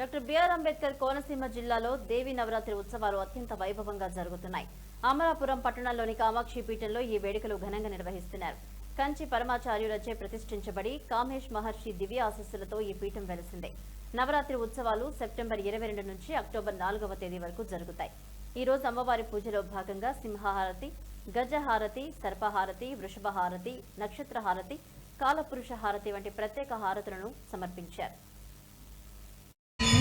Doctor BR Ambedkar Konaseema జిల్లాలో దేవి నవరాత్రి ఉత్సవాలు అత్యంత వైభవంగా జరుగుతున్నాయి. అమలాపురం పట్టణంలోని కామాక్షి పీఠంలో ఈ వేడుకలు ఘనంగా నిర్వహిస్తున్నారు. కంచి పరమాచార్యులచే ప్రతిష్ఠించబడి కామేష్ మహర్షి దివ్య ఆశస్సులతో ఈ పీఠం వెలిసిందే. నవరాత్రి ఉత్సవాలు సెప్టెంబర్ ఇరవై రెండు నుంచి అక్టోబర్ నాలుగవ తేదీ వరకు జరుగుతాయి. ఈ రోజు అమ్మవారి పూజలో భాగంగా సింహహారతి గజహారతి సర్పహారతి వృషభహారతి నక్షత్రహారతి కాలపురుష హారతి వంటి ప్రత్యేక హారతులను సమర్పించారు.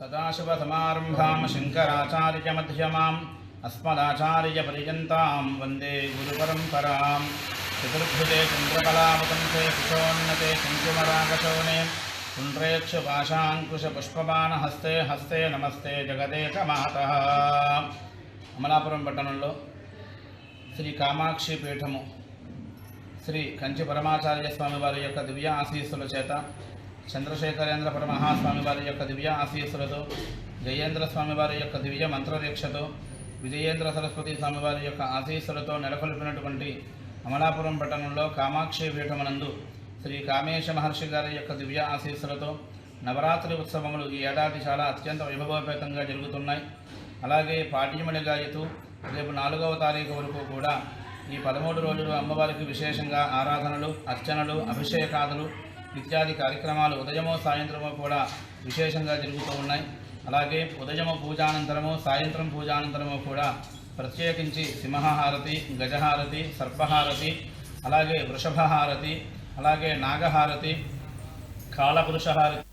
సదాశివసమారంభాం శంకరాచార్యమ్యమాం అస్మదాచార్యపర్యంతం వందే గురు గురుపరంపరాం చతుర్భుజే చంద్రకళాముకంఠే కుశోన్నతే కుంకుమరాగశోనే కుండ్రేక్షుపాశాంకుశపుష్పబాణహస్తే హస్తే నమస్తే జగదేక మాత అమలాపురం పట్టణంలో శ్రీ కామాక్షి పీఠము శ్రీ కంచి పరమాచార్య స్వామి వారి యొక్క దివ్య ఆశీస్సుల చేత చంద్రశేఖరేంద్ర పరమహాస్వామి వారి యొక్క దివ్య ఆశీస్సులతో జయేంద్ర స్వామి వారి యొక్క దివ్య మంత్రదీక్షతో విజయేంద్ర సరస్వతి స్వామి వారి యొక్క ఆశీస్సులతో నెలకొల్పినటువంటి అమలాపురం పట్టణంలో కామాక్షి పీఠమనందు శ్రీ కామేశ మహర్షి గారి యొక్క దివ్య ఆశీస్సులతో నవరాత్రి ఉత్సవములు ఈ ఏడాది చాలా అత్యంత వైభవోపేతంగా జరుగుతున్నాయి. అలాగే పాడ్యమణి గాయతూ రేపు నాలుగవ తారీఖు వరకు కూడా ఈ పదమూడు రోజులు అమ్మవారికి విశేషంగా ఆరాధనలు అర్చనలు అభిషేకాదులు ఇత్యాది కార్యక్రమాలు ఉదయమో సాయంత్రమో కూడా విశేషంగా జరుగుతూ ఉన్నాయి. అలాగే ఉదయము పూజానంతరము సాయంత్రం పూజానంతరము కూడా ప్రత్యేకించి సింహహారతి గజహారతి సర్పహారతి అలాగే వృషభహారతి అలాగే నాగహారతి కాలపురుషహారతి